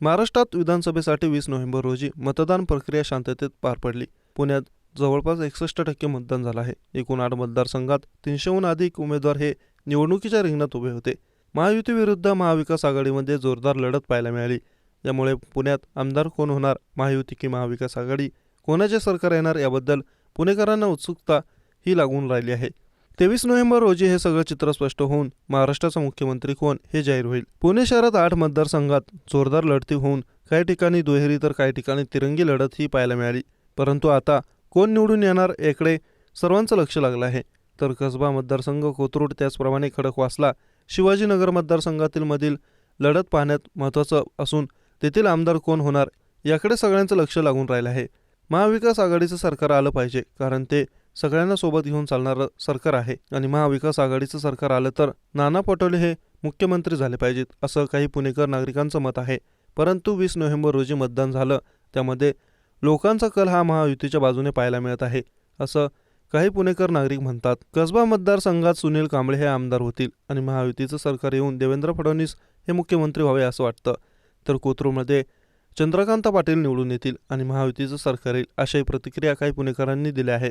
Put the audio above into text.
महाराष्ट्रात विधानसभेसाठी वीस नोव्हेंबर रोजी मतदान प्रक्रिया शांततेत पार पडली. पुण्यात जवळपास एकसष्ट टक्के मतदान झालं आहे. एकूण आठ मतदारसंघात तीनशेहून अधिक उमेदवार हे निवडणुकीच्या रिंगणात उभे होते. महायुतीविरुद्ध महाविकास आघाडीमध्ये जोरदार लढत पाहायला मिळाली. यामुळे पुण्यात आमदार कोण होणार महायुती की महाविकास आघाडी? कोणाचे सरकार येणार याबद्दल पुणेकरांना उत्सुकता ही लागून राहिली आहे. तेवीस नोव्हेंबर रोजी हे सगळं चित्र स्पष्ट होऊन महाराष्ट्राचा मुख्यमंत्री कोण हे जाहीर होईल. पुणे शहरात आठ मतदारसंघात जोरदार लढती होऊन काही ठिकाणी दुहेरी तर काही ठिकाणी तिरंगी लढत ही पाहायला मिळाली. परंतु आता कोण निवडून येणार याकडे सर्वांचं लक्ष लागलं आहे. तर कसबा मतदारसंघ कोथरूड त्याचप्रमाणे खडकवासला शिवाजीनगर मतदारसंघातील मधील लढत पाहण्यात महत्त्वाचं असून तेथील आमदार कोण होणार याकडे सगळ्यांचं लक्ष लागून राहिलं आहे. महाविकास आघाडीचं सरकार आलं पाहिजे कारण ते सगळ्यांना सोबत घेऊन चालणारं सरकार आहे आणि महाविकास आघाडीचं सरकार आलं तर नाना पटोले हे मुख्यमंत्री झाले पाहिजेत असं काही पुणेकर नागरिकांचं मत आहे. परंतु वीस नोव्हेंबर रोजी मतदान झालं त्यामध्ये लोकांचा कल हा महायुतीच्या बाजूने पाहायला मिळत आहे असं काही पुणेकर नागरिक म्हणतात. कसबा मतदारसंघात सुनील कांबळे हे आमदार होतील आणि महायुतीचं सरकार येऊन देवेंद्र फडणवीस हे मुख्यमंत्री व्हावे असं वाटतं. तर कोथरूडमध्ये चंद्रकांत पाटील निवडून येतील आणि महायुतीचं सरकार येईल अशाही प्रतिक्रिया काही पुणेकरांनी दिल्या आहे